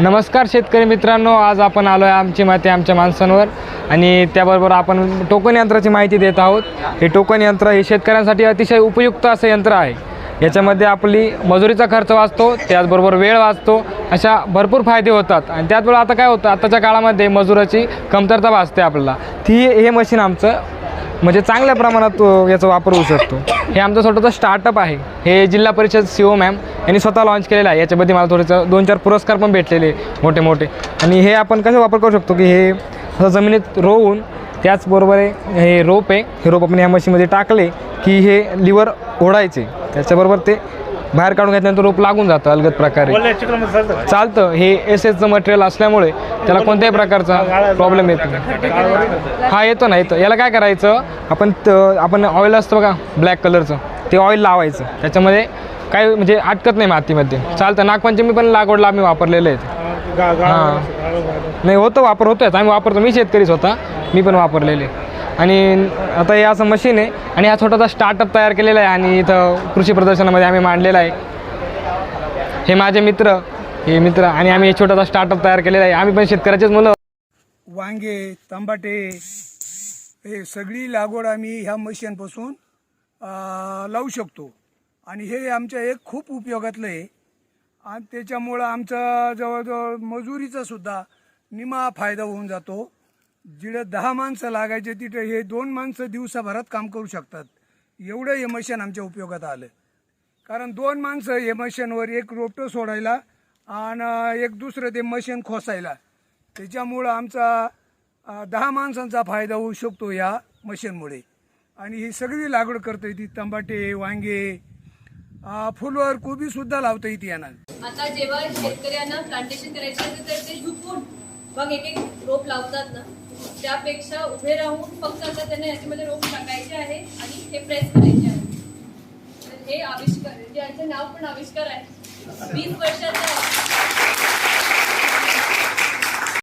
नमस्कार शेतकरी मित्रांनो आज आपण आलो आहे आमची माहिती आमच्या माणसांवर आणि त्याबरोबर आपण टोकन यंत्राची माहिती देत आहोत. हे टोकन यंत्र हे शेतकऱ्यांसाठी अतिशय उपयुक्त असं यंत्र आहे. याच्यामध्ये आपली मजुरीचा खर्च वाचतो त्याचबरोबर वेळ वाचतो अशा भरपूर फायदे होतात. आणि त्याचबरोबर आता काय होतं आताच्या काळामध्ये मजुराची कमतरता भासते आपल्याला. ती हे मशीन आमचं म्हणजे चांगल्या प्रमाणात याचा वापर होऊ शकतो. हे आमचं छोटंसं स्टार्टअप आहे. हे जिल्हा परिषद सी ओ मॅम यांनी स्वतः लॉन्च केलेलं आहे. याच्यामध्ये मला थोडंसं दोन चार पुरस्कार पण भेटलेले मोठे मोठे आणि हे आपण कसं वापर करू शकतो की हे असं जमिनीत रोवून त्याचबरोबर हे रोप आहे. हे रोप आपण या मशीनमध्ये टाकले की हे लिव्हर ओढायचे. त्याच्याबरोबर ते बाहेर काढून घेतल्यानंतर रोप लागून जातं अलगद प्रकारे. चालतं हे एस एसचं मटेरियल असल्यामुळे त्याला कोणत्याही प्रकारचा प्रॉब्लेम येत नाही. हा येतो ना येतो. याला काय करायचं? आपण आपण ऑइल असतो बघा ब्लॅक कलरचं ते ऑइल लावायचं. त्याच्यामध्ये काय म्हणजे अटकत नाही मातीमध्ये. चालतं नागपंचमी पण लागवडला आम्ही वापरलेले आहेत हां. नाही होतं वापर होतोय आम्ही वापरतो. मी शेतकरीच होता मी पण वापरलेले. आणि आता हे असं मशीन आहे. आणि हा छोटासा स्टार्टअप तयार केलेला आहे. आणि इथं कृषी प्रदर्शनामध्ये आम्ही मांडलेला आहे. हे माझे मित्र हे मित्र आणि आम्ही एक छोटासा स्टार्टअप तयार केलेला आहे. आम्ही पण शेतकऱ्याचेच मुलं वांगे तंबाटे हे सगळी लागवड आम्ही ह्या मशीनपासून लावू शकतो. आणि हे आमच्या एक खूप उपयोगातलं आहे. आणि त्याच्यामुळं आमचा जवळजवळ मजुरीचा सुद्धा निमा फायदा होऊन जातो. जिथे दहा माणसं लागायचे तिथे हे दोन माणसं दिवसाभरात काम करू शकतात. एवढं हे मशीन आमच्या उपयोगात आलं. कारण दोन माणसं हे मशीनवर एक रोपटं सोडायला आणि एक दुसरं ते मशीन खोसायला. त्याच्यामुळं आमचा दहा माणसांचा फायदा होऊ शकतो या मशीनमुळे. आणि ही सगळी लागवड करता येते तंबाटे वांगे फुलवर कोबी सुद्धा लावता येते यांना आता जेव्हा शेतकऱ्यांना प्लांटेशन करायचे असते तर ते झुकून मग एक एक रोप लावतात ना त्यापेक्षा उभे राहून फक्त आता त्यांना याच्यामध्ये रोप टाकायचे आहे आणि हे प्रेस करायचे आहे. हे आविष्कार ज्यांचं नाव पण आविष्कार आहे. वीस वर्षाचा